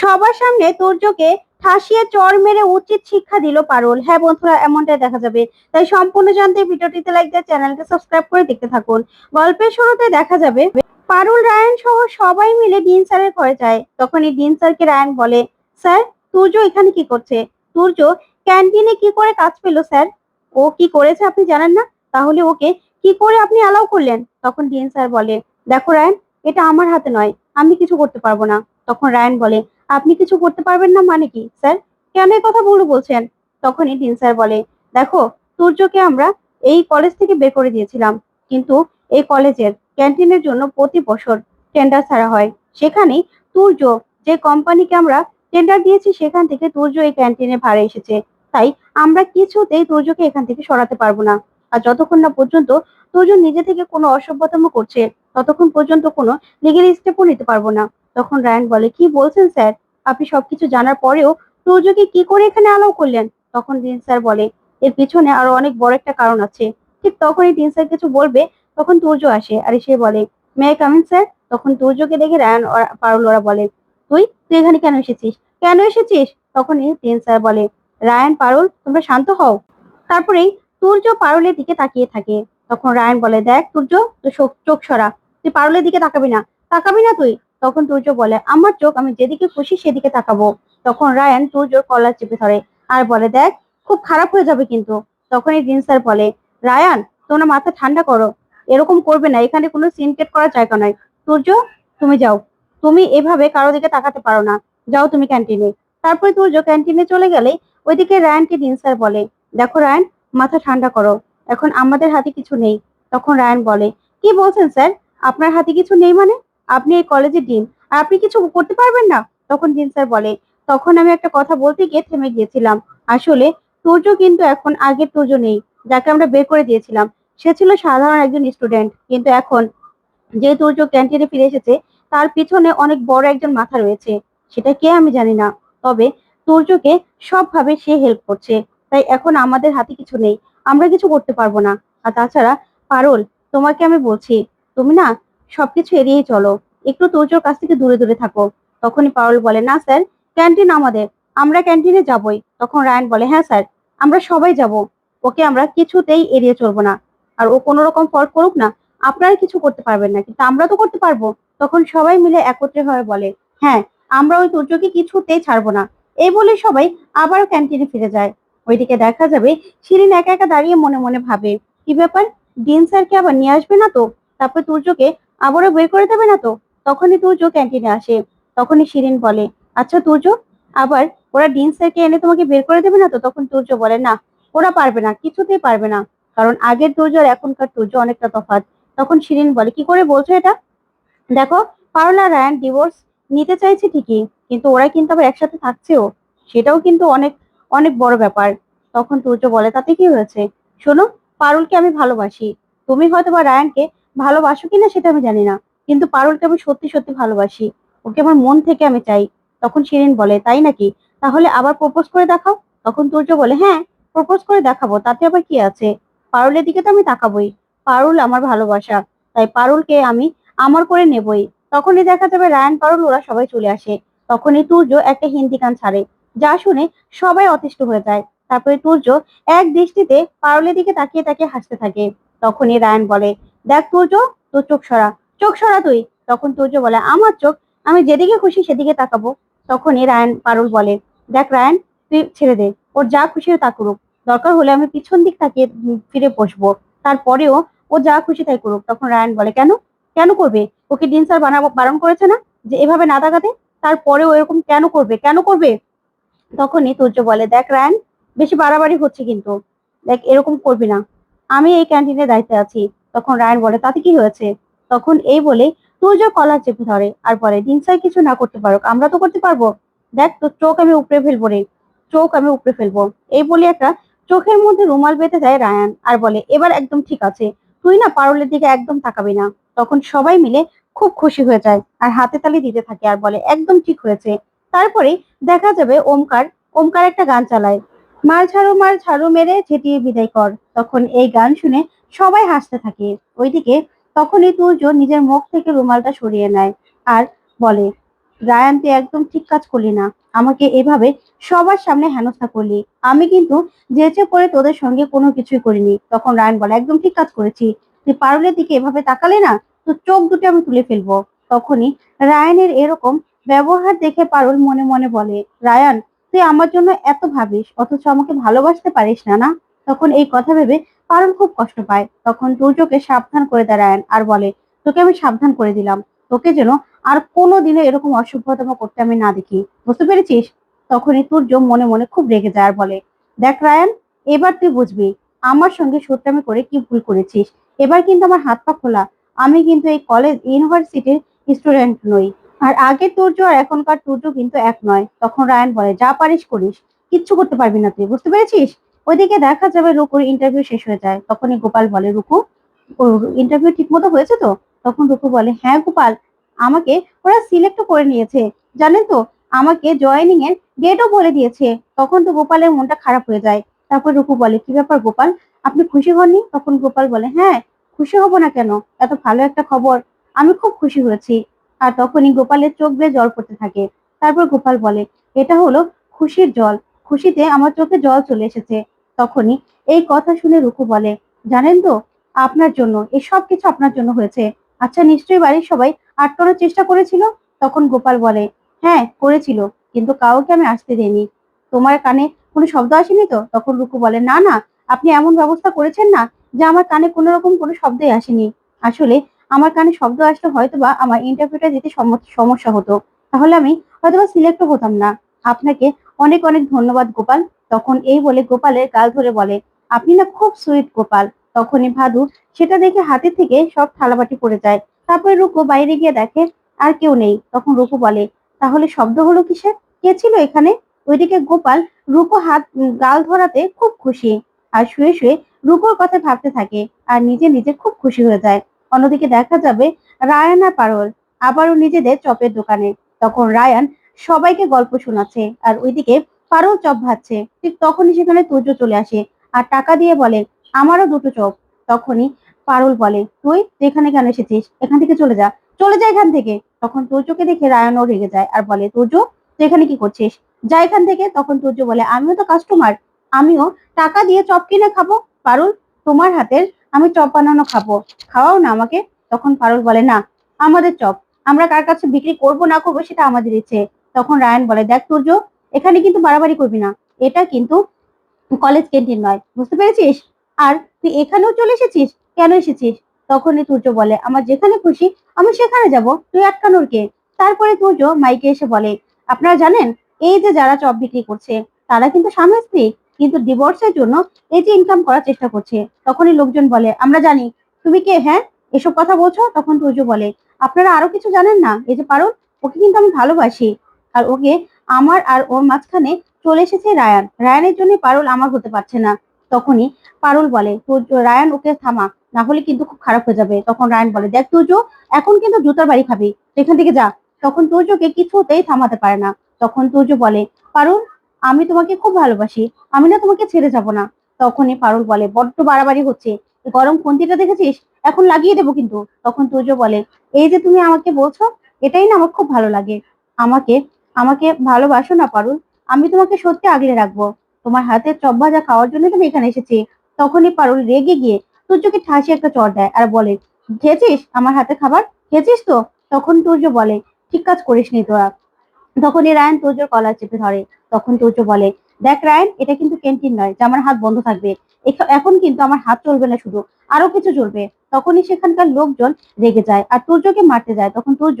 সবার সামনে তুর্যকে ঠাসিয়ে চর মেরে উচিত শিক্ষা দিল পারুল। হ্যাঁ বন্ধুরা, এমনটাই দেখা যাবে। তাই সম্পূর্ণ জানতে ভিডিওটিতে লাইক দিয়ে চ্যানেলকে সাবস্ক্রাইব করে দেখতে থাকুন। গল্পের শুরুতে দেখা যাবে, পারুল, রায়ন সহ সবাই মিলে ডিন স্যারের ঘরে যায়। তখনই ডিন স্যারকে রায়ন বলে, স্যার তুর্য এখানে কি করছে? তুর্য ক্যান্টিনে কি করে কাজ পেল, স্যার? ও কি করেছে আপনি জানেন না? তাহলে ওকে কি করে আপনি অ্যালাউ করলেন? তখন ডিন স্যার বলে, দেখো রায়ন, এটা আমার হাতে নয়, আমি কিছু করতে পারব না। তখন রায়ন বলে আপনি কিছু করতে পারবেন না মানে কি, স্যার? কেন কথা ভুল বলছেন? তখনই ডিন স্যার বলে, দেখো, সূর্যকে আমরা এই কলেজ থেকে বের করে দিয়েছিলাম, কিন্তু এই কলেজের ক্যান্টিনের জন্য প্রতি বছর টেন্ডার ছাড়া হয়। সেখানে তুর্য যে কোম্পানিকে আমরা টেন্ডার দিয়েছি, সেখান থেকে তুর্য এই ক্যান্টিনে ভাড়া এসেছে। তাই আমরা কিছুতেই তুর্যকে এখান থেকে সরাতে পারব না। আর যতক্ষণ না পর্যন্ত তুর্য নিজে থেকে কোনো অসভ্যতম করছে, ততক্ষণ পর্যন্ত কোনো লিগেল স্টেপও নিতে পারব না। তখন রায়ন বলে, কি বলছেন, স্যার? আপনি সবকিছু জানার পরেও তুর্যকে কি করে এখানে আলাও করলেন? তখন দিন স্যার বলে, এর পিছনে আরও অনেক বড় একটা কারণ আছে। ঠিক তখনই দিন স্যার কিছু বলবে, তখন তুর্য আসে আর সে বলে মে কামিন স্যার তখন তুর্যকে দেখে রায়ন ওরা- পারুল ওরা বলে, তুই? তুই এখানে কেন এসেছিস? কেন এসেছিস? তখনই দিন স্যার বলে, রায়ন, পারুল, তোমরা শান্ত হও। তারপরেই তুর্য পারুলের দিকে তাকিয়ে থাকে। তখন রায়ন বলে, দেখ তুর্য তুই চোখ সরা। তুই পারুলের দিকে তাকাবি না। তাকাবি না তুই? তখন তুর্য বলে, আমার চোখ, আমি যেদিকে খুশি সেদিকে তাকাবো। তখন রায়ান তুর্যর কলার চেপে ধরে আর বলে, দেখ, খুব খারাপ হয়ে যাবে কিন্তু। তখনই দিন স্যার বলে, রায়ান, তোমরা মাথা ঠান্ডা করো। এরকম করবে না, এখানে কোনো সিনকেট করার জায়গা নয়। সূর্য তুমি যাও। তুমি এভাবে কারও দিকে তাকাতে পারো না। যাও তুমি ক্যান্টিনে। তারপরে সূর্য ক্যান্টিনে চলে গেলে ওইদিকে রায়ানকে দিন স্যার বলে, দেখো রায়ান, মাথা ঠান্ডা করো। এখন আমাদের হাতে কিছু নেই। তখন রায়ান বলে, কি বলছেন স্যার? আপনার হাতে কিছু নেই মানে? আপনি এই কলেজের ডিন আর আপনি কিছু করতে পারবেন না? তখন দিন স্যার বলে, তখন আমি একটা কথা বলতে গিয়ে থেমে গিয়েছিলাম। আসলে সূর্য কিন্তু এখন আগের সূর্য নেই, যাকে আমরা বের করে দিয়েছিলাম। সে ছিল সাধারণ একজন স্টুডেন্ট কিন্তু এখন যে সূর্য ক্যান্টিনে ফিরে এসেছে, তার পিছনে অনেক বড় একজন মাথা রয়েছে। সেটা কে আমি জানি না। তবে সূর্যকে সবভাবে সে হেল্প করছে। তাই এখন আমাদের হাতে কিছু নেই। আমরা কিছু করতে পারব না। আর তাছাড়া পারুল, তোমাকে আমি বলছি, তুমি না সবকিছু এড়িয়েই চলো। একটু তোজোর কাছ থেকে দূরে দূরে থাকো। তখনই পারুল বলে, না, স্যার, ক্যান্টিন আমাদের। আমরা ক্যান্টিনে যাবই। তখন রায়ন বলে হ্যাঁ স্যার, আমরা সবাই যাব। ওকে আমরা কিছুতেই এড়িয়ে চলবো না। আর ও কোনো রকম ফল্ট করুক না, আপনারা কিছু করতে পারবেন না। কিন্তু আমরা তো করতে পারব। তখন সবাই মিলে একত্রে হয়ে বলে হ্যাঁ আমরা ওই তুর্যকে কিছুতেই ছাড়বো না। এই বলে সবাই আবারও ক্যান্টিনে ফিরে যায়। ওইদিকে দেখা যাবে শিরিন একা একা দাঁড়িয়ে মনে মনে ভাবে, কি ব্যাপার? ডিন স্যারকে আবার নিয়ে আসবে না তো? তারপর তুর্যকে আবারও বের করে দেবে না তো? তখনই তুর্য ক্যান্টিনে আসে। তখনই শিরিন বলে আচ্ছা তুর্য আবার ওরা ডিন স্যারকে এনে তোমাকে বের করে দেবে না তো? তখন তুর্য বলে, না, ওরা পারবে না, কিছুতেই পারবে না। কারণ আগের তুর্য আর এখনকার তুর্য অনেকটা তফাৎ। তখন শিরিন বলে, কি করে বলছো এটা? দেখো, পারলা, রায়ান, ডিভোর্স নিতে চাইছে ঠিকই, কিন্তু ওরা কিন্তু আবার একসাথে থাকছেও। সেটাও কিন্তু অনেক অনেক বড় ব্যাপার। তখন তুর্য বলে, তাতে কি হয়েছে? শোনো, পারুলকে আমি ভালোবাসি। তুমি হয়তো বা রায়ানকে ভালোবাসো কিনা সেটা আমি জানি না। কিন্তু পারুলকে আমি সত্যি সত্যি ভালোবাসি। ওকে আমার মন থেকে আমি চাই। তখন শিরিন বলে, তাই নাকি? তাহলে আবার প্রপোজ করে দেখাও? তখন তুর্য বলে হ্যাঁ প্রপোজ করে দেখাবো। তাতে আবার কি আছে? পারুলের দিকে তো আমি তাকাবোই। পারুল আমার ভালোবাসা। তাই পারুলকে আমি আমার করে নেবই। তখনই দেখা যাবে রায়ান, পারুল, ওরা সবাই চলে আসে। তখনই তুর্য একটা হিন্দি গান ছাড়ে, যা শুনে সবাই অতিষ্ঠ হয়ে যায়। তারপরে তুর্য এক দৃষ্টিতে পারুলের দিকে তাকিয়ে তাকিয়ে হাসতে থাকে। তখনই রায়ান বলে দেখ তুর্য তোর চোখ সরা। চোখ সরা তুই। তখন তুর্য বলে, আমার চোখ, আমি যেদিকে খুশি সেদিকে তাকাবো। তখনই রায়ান পারুল বলে, দেখ রায়ান, তুই ছেড়ে দে। ওর যা খুশি তা করুক। দরকার হলে আমি পিছন দিক তাকিয়ে ফিরে বসবো। তারপরেও ও যা খুশি তাই করুক। তখন রায়ান বলে, কেন? কেন করবে? ওকে ডিন স্যার বানাবো বারণ করেছে না যে এভাবে না তাকাতে? তারপরেও এরকম কেন করবে? কেন করবে? তখনই তুর্য বলে, দেখ রায়ান, বেশি বাড়াবাড়ি হচ্ছে কিন্তু। দেখ, এরকম করবি না। আমি এই ক্যান্টিনের দায়িত্বে আছি। তখন রায়ান বলে, তাতে কি হয়েছে? তখন এই বলে তুর্য কলার চেপে ধরে, আর বলে ডিন স্যার কিছু না করতে পারো আমরা তো করতে পারব। দেখ তোর চোখ আমি উপড়ে ফেলব রে, চোখ আমি উপড়ে ফেলব। এই বলে একটা চোখের মধ্যে রুমাল বেঁধে দেয় রায়ান, আর বলে, এবার একদম ঠিক আছে, তুই না পারলের দিকে একদম তাকাবি না। তখন সবাই মিলে খুব খুশি হয়ে যায়, আর হাতে তালি দিতে থাকে, আর বলে, একদম ঠিক হয়েছে। তারপরে দেখা যাবে ওমকার ওমকার একটা গান চালায়, মার ছাড়ো মার ছাড়ো মেরে ঝেঁটিয়ে বিদায় কর। তখন এই গান শুনে সবাই হাসতে থাকে। ওইদিকে তখনই তুর্য নিজের মুখ থেকে রুমালটা সরিয়ে নেয় আর বলে, রায়ান, তুই একদম ঠিক কাজ করলি না। আমাকে এভাবে সবার সামনে হেনস্থা করলি। আমি কিন্তু যেচে পড়ে তোদের সঙ্গে কোনো কিছুই করিনি। তখন রায়ান বলে, একদম ঠিক কাজ করেছি। তুই পারুলের দিকে এভাবে তাকালে না, তো চোখ দুটো আমি তুলে ফেলব। তখনই রায়ানের এরকম ব্যবহার দেখে পারুল মনে মনে বলে, রায়ান, তুই আমার জন্য এত ভাবিস, অথচ আমাকে ভালোবাসতে পারিস না না? তখন এই কথা ভেবে পারুল খুব কষ্ট পায়। তখন তুর্যকে সাবধান করে রায়ান আর বলে, তোকে আমি সাবধান করে দিলাম। তোকে যেন আর কোনোদিনও এরকম অসভ্যতম করতে আমি না দেখি। বুঝতে পেরেছিস? তখনই তুর্য মনে মনে খুব রেগে যায় আর বলে, দেখ রায়ান, এবার তুই বুঝবি, আমার সঙ্গে সত্যামি করে কি ভুল করেছিস। এবার কিন্তু আমার হাত পা খোলা। আমি কিন্তু এই কলেজ, ইউনিভার্সিটির স্টুডেন্ট নই। আর আগে তুর্য আর এখনকার তুর্য কিন্তু এক নয়। তখন রায়ান বলে, যা পারিস করিস। কিচ্ছু করতে পারবি না তুই। বুঝতে পেরেছিস? ওইদিকে দেখা যাবে রুকুর ইন্টারভিউ শেষ হয়ে যায়। তখনই গোপাল বলে, রুকু ইন্টারভিউ ঠিক মতো হয়েছে তো? তখন রুকু বলে হ্যাঁ গোপাল, আমাকে ওরা সিলেক্ট করে নিয়েছে। জানেন তো, আমাকে জয়েনিং এর ডেটও বলে দিয়েছে। তখন তো গোপালের মনটা খারাপ হয়ে যায়। তারপর রুকু বলে, কি ব্যাপার গোপাল, আপনি খুশি হননি? তখন গোপাল বলে হ্যাঁ খুশি হব না কেন? এত ভালো একটা খবর। আমি খুব খুশি হয়েছি। আর তখনই গোপালের চোখ বেয়ে জল পড়তে থাকে। তারপর গোপাল বলে, এটা হলো খুশির জল। খুশিতে আমার চোখে জল চলে এসেছে। তখনই এই কথা শুনে রুকু বলে, জানেন তো, আপনার জন্য, এই সব কিছু আপনার জন্য হয়েছে। আচ্ছা নিশ্চয়ই বাড়ির সবাই আটকানোর চেষ্টা করেছিল? তখন গোপাল বলে হ্যাঁ করেছিল, কিন্তু কাউকে আমি আসতে দিইনি। তোমার কানে কোনো শব্দ আসেনি তো? তখন রুকু বলে, না না, আপনি এমন ব্যবস্থা করেছেন না যে আমার কানে কোনো রকম কোনো শব্দই আসেনি। আসলে আমার কানে শব্দ আসলে হয়তো বা আমার ইন্টারভিউটা সম- সমস্যা হতো। তাহলে আমি হয়তোবা সিলেক্টও হতাম না। আপনাকে অনেক অনেক ধন্যবাদ গোপাল। তখন এই বলে গোপালের গাল ধরে বলে, আপনি না খুব সুইট গোপাল। তখনই ভাদু সেটা দেখে হাতে থেকে সব থালাবাটি পড়ে যায়। তারপরে রুকু বাইরে গিয়ে দেখে, আর কেউ নেই। তখন রুকু বলে, তাহলে শব্দ হলো কিসের? কে ছিল এখানে? ওইদিকে গোপাল রুকু হাত গাল ধরাতে খুব খুশি আর শুয়ে শুয়ে রুকুর কথা ভাবতে থাকে আর নিজে নিজে খুব খুশি হয়ে যায়। অন্যদিকে দেখা যাবে রায়ান পারল, আবারও নিজেদের চপের দোকানে। তখন রায়ান সবাইকে গল্প শোনাচ্ছে আর ওইদিকে পারল চপ ভাজছে। ঠিক তখনই সেখানে তুর্য চলে আসে আর টাকা দিয়ে বলে, আমারও দুটো চপ। তখনই পারুল বলে, তুই এখানে কেন এসেছিস? এখান থেকে চলে যা। চলে যা এখান থেকে। তখন তুর্যকে দেখে রায়ানও রেগে যায় আর বলে, তুর্য, তুই এখানে কি করছিস? যা এখান থেকে, তখন তুর্য বলে, আমিও তো কাস্টমার আমিও টাকা দিয়ে চপ কিনে খাব। পারুল তোমার হাতের আমি চপ বানানো খাব। খাওয়াও না আমাকে? তখন পারুল বলে, না, আমাদের চপ। আমরা কার কাছে বিক্রি করব না করব সেটা আমাদের ইচ্ছে। তখন রায়ান বলে, দেখ তুর্য এখানে কিন্তু বাড়াবাড়ি করবি না। এটা কিন্তু কলেজ ক্যান্টিন নয়। বুঝতে পেরেছিস? আর তুই এখানেও চলে এসেছিস? কেন এসেছিস? তখনই তুর্য বলে, আমার যেখানে খুশি, আমি সেখানে যাব। তুই আটকানোর কে? তারপরে তুর্য মাইকে এসে বলে, আপনারা জানেন, এই যে যারা চপ বিক্রি করছে, তারা কিন্তু স্বামী স্ত্রী কিন্তু ডিভোর্সের জন্য এই যে ইনকাম করার চেষ্টা করছে। তখনই লোকজন বলে, আমরা জানি। তুমি কে? হ্যাঁ? এসব কথা বলছো? তখন তুর্য বলে, আপনারা আরও কিছু জানেন না? এই যে পারুল, ওকে কিন্তু আমি ভালোবাসি। আর ওকে আমার আর ওর মাঝখানে চলে এসেছে রায়ান। রায়ানের জন্য পারুল আমার হতে পারছে না। তখনই পারুল বলে রায়ান, ওকে থামা। না হলে কিন্তু খুব খারাপ হয়ে যাবে। তখন রায়ান বলে, দেখ তুর্য এখন কিন্তু জুতার বাড়ি খাবি। এখান থেকে যা। তখন তুর্যকে কিছুতেই থামাতে পারে না। তখন তুর্য বলে, পারুল, আমি তোমাকে খুব ভালোবাসি। আমি না তোমাকে ছেড়ে যাব না। তখনই পারুল বলে, বড্ড বাড়াবাড়ি হচ্ছে। গরম খুন্তিটা দেখেছিস? এখন লাগিয়ে দেবো কিন্তু। তখন তুর্য বলে, এই যে তুমি আমাকে বলছো, এটাই না আমার খুব ভালো লাগে। আমাকে আমাকে ভালোবাসো না, পারুল। আমি তোমাকে সত্যি আগলে রাখব। তোমার হাতে চপ ভাজা খাওয়ার জন্য তুমি এখানে এসেছি, তখনই পারুল রেগে গিয়ে তুর্যকে ঠাসি একটা চর দেয় আর বলে, খেয়েছিস? আমার হাতে খাবার? খেয়েছিস তো? তখন তুর্য বলে, ঠিক কাজ করিসনি তোরা। তখনই রায়ন তুর্যর কলার চেপে ধরে। তখন তুর্য বলে, দেখ রায়ন, এটা কিন্তু ক্যান্টিন নয়, যে আমার হাত বন্ধ থাকবে। এখন কিন্তু আমার হাত চলবে না শুধু, আরও কিছু চলবে। তখনই সেখানকার লোকজন রেগে যায় আর তুর্যকে মারতে যায়। তখন তুর্য